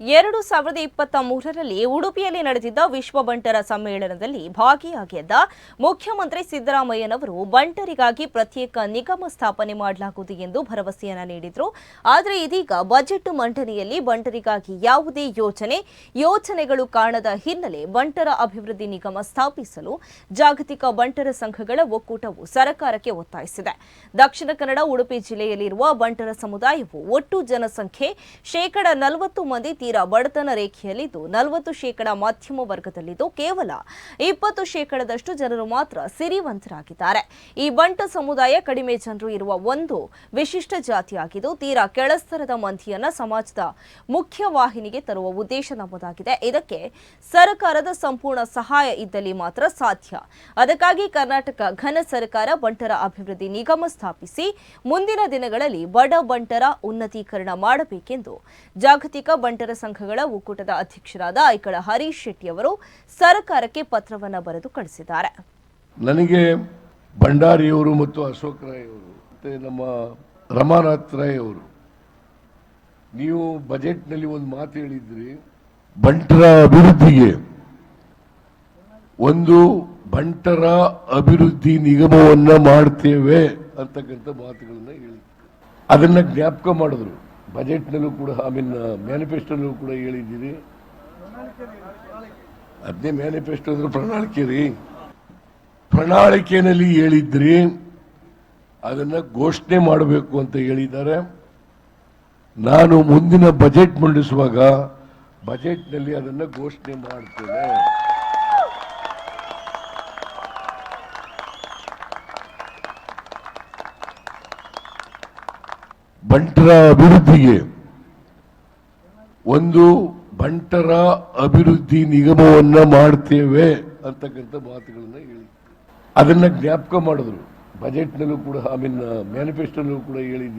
ಎರಡು ಸಾವಿರದ ಇಪ್ಪತ್ತ ಮೂರರಲ್ಲಿ ಉಡುಪಿಯಲ್ಲಿ ನಡೆದಿದ್ದ ವಿಶ್ವ ಬಂಟರ ಸಮ್ಮೇಳನದಲ್ಲಿ ಭಾಗಿಯಾಗಿದ್ದ ಮುಖ್ಯಮಂತ್ರಿ ಸಿದ್ದರಾಮಯ್ಯನವರು ಬಂಟರಿಗಾಗಿ ಪ್ರತ್ಯೇಕ ನಿಗಮ ಸ್ಥಾಪನೆ ಮಾಡಲಾಗುವುದು ಎಂದು ಭರವಸೆಯನ್ನ ನೀಡಿದರು. ಆದರೆ ಇದೀಗ ಬಜೆಟ್ ಮಂಡನೆಯಲ್ಲಿ ಬಂಟರಿಗಾಗಿ ಯಾವುದೇ ಯೋಜನೆ ಯೋಜನೆಗಳು ಕಾಣದ ಹಿನ್ನೆಲೆ ಬಂಟರ ಅಭಿವೃದ್ಧಿ ನಿಗಮ ಸ್ಥಾಪಿಸಲು ಜಾಗತಿಕ ಬಂಟರ ಸಂಘಗಳ ಒಕ್ಕೂಟವು ಸರ್ಕಾರಕ್ಕೆ ಒತ್ತಾಯಿಸಿದೆ. ದಕ್ಷಿಣ ಕನ್ನಡ, ಉಡುಪಿ ಜಿಲ್ಲೆಯಲ್ಲಿರುವ ಬಂಟರ ಸಮುದಾಯವು ಒಟ್ಟು ಜನಸಂಖ್ಯೆ ಶೇಕಡ ನಲವತ್ತು ಮಂದಿ ತೀರಾ ಬಡತನ ರೇಖೆಯಲ್ಲಿದ್ದು ನಲವತ್ತು ಶೇಕಡ ಮಧ್ಯಮ ವರ್ಗದಲ್ಲಿದ್ದು ಕೇವಲ ಇಪ್ಪತ್ತು ಶೇಕಡದಷ್ಟು ಜನರು ಮಾತ್ರ ಸಿರಿವಂತರಾಗಿದ್ದಾರೆ. ಈ ಬಂಟ ಸಮುದಾಯ ಕಡಿಮೆ ಜನರು ಇರುವ ಒಂದು ವಿಶಿಷ್ಟ ಜಾತಿಯಾಗಿದ್ದು ತೀರಾ ಕೆಳಸ್ತರದ ಮಂದಿಯನ್ನ ಸಮಾಜದ ಮುಖ್ಯ ವಾಹಿನಿಗೆ ತರುವ ಉದ್ದೇಶ ನಮ್ಮದಾಗಿದೆ. ಇದಕ್ಕೆ ಸರ್ಕಾರದ ಸಂಪೂರ್ಣ ಸಹಾಯ ಇದ್ದಲ್ಲಿ ಮಾತ್ರ ಸಾಧ್ಯ. ಅದಕ್ಕಾಗಿ ಕರ್ನಾಟಕ ಘನ ಸರ್ಕಾರ ಬಂಟರ ಅಭಿವೃದ್ಧಿ ನಿಗಮ ಸ್ಥಾಪಿಸಿ ಮುಂದಿನ ದಿನಗಳಲ್ಲಿ ಬಡ ಬಂಟರ ಉನ್ನತೀಕರಣ ಮಾಡಬೇಕೆಂದು ಜಾಗತಿಕ ಬಂಟರ ಸಂಘಗಳ ಒಕ್ಕೂಟದ ಅಧ್ಯಕ್ಷರಾದ ಐಕಳ ಹರೀಶ್ ಶೆಟ್ಟಿ ಅವರು ಸರ್ಕಾರಕ್ಕೆ ಪತ್ರವನ್ನು ಬರೆದು ಕಳಿಸಿದ್ದಾರೆ. ನನಗೆ ಭಂಡಾರಿಯವರು ಮತ್ತು ಅಶೋಕ್ ರಾಯ್ ಅವರು ಮತ್ತು ನಮ್ಮ ರಮಾನಾಥ್ ರಾಯ್ ಅವರು ನೀವು ಬಜೆಟ್ನಲ್ಲಿ ಒಂದು ಮಾತು ಹೇಳಿದ್ರಿ ಬಂಟರ ಅಭಿವೃದ್ಧಿಗೆ. ಒಂದು ಬಂಟರ ಅಭಿವೃದ್ಧಿ ನಿಗಮವನ್ನ ಮಾಡ್ತೇವೆ ಅಂತಕ್ಕಂಥ ಮಾತುಗಳನ್ನು ಹೇಳಿ ಅದನ್ನ ಜ್ಞಾಪಕ ಮಾಡಿದ್ರು. ಬಜೆಟ್ನಲ್ಲೂ ಕೂಡ ಐ ಮೀನ್ ಮ್ಯಾನಿಫೆಸ್ಟೋನಲ್ಲೂ ಕೂಡ ಹೇಳಿದ್ದೀರಿ. ಅದೇ ಮ್ಯಾನಿಫೆಸ್ಟೋ ಅಂದ್ರೆ ಪ್ರಣಾಳಿಕೆ ರೀ. ಪ್ರಣಾಳಿಕೆಯಲ್ಲಿ ಹೇಳಿದ್ರಿ. ಅದನ್ನ ಘೋಷಣೆ ಮಾಡಬೇಕು ಅಂತ ಹೇಳಿದ್ದಾರೆ. ನಾನು ಮುಂದಿನ ಬಜೆಟ್ ಮಂಡಿಸುವಾಗ ಬಜೆಟ್ನಲ್ಲಿ ಅದನ್ನು ಘೋಷಣೆ ಮಾಡ್ತೇನೆ. ಬಂಟರ ಅಭಿವೃದ್ಧಿಗೆ. ಒಂದು ಬಂಟರ ಅಭಿವೃದ್ಧಿ ನಿಗಮವನ್ನ ಮಾಡ್ತೇವೆ ಅಂತಕ್ಕಂಥ ಮಾತುಗಳನ್ನ ಹೇಳಿ. ಅದನ್ನ ಜ್ಞಾಪಕ ಮಾಡಿದ್ರು. ಬಜೆಟ್ನಲ್ಲೂ ಕೂಡ ಐ ಮೀನ್ ಮ್ಯಾನಿಫೆಸ್ಟೋನಲ್ಲೂ ಕೂಡ ಹೇಳಿದ್ದೀನಿ.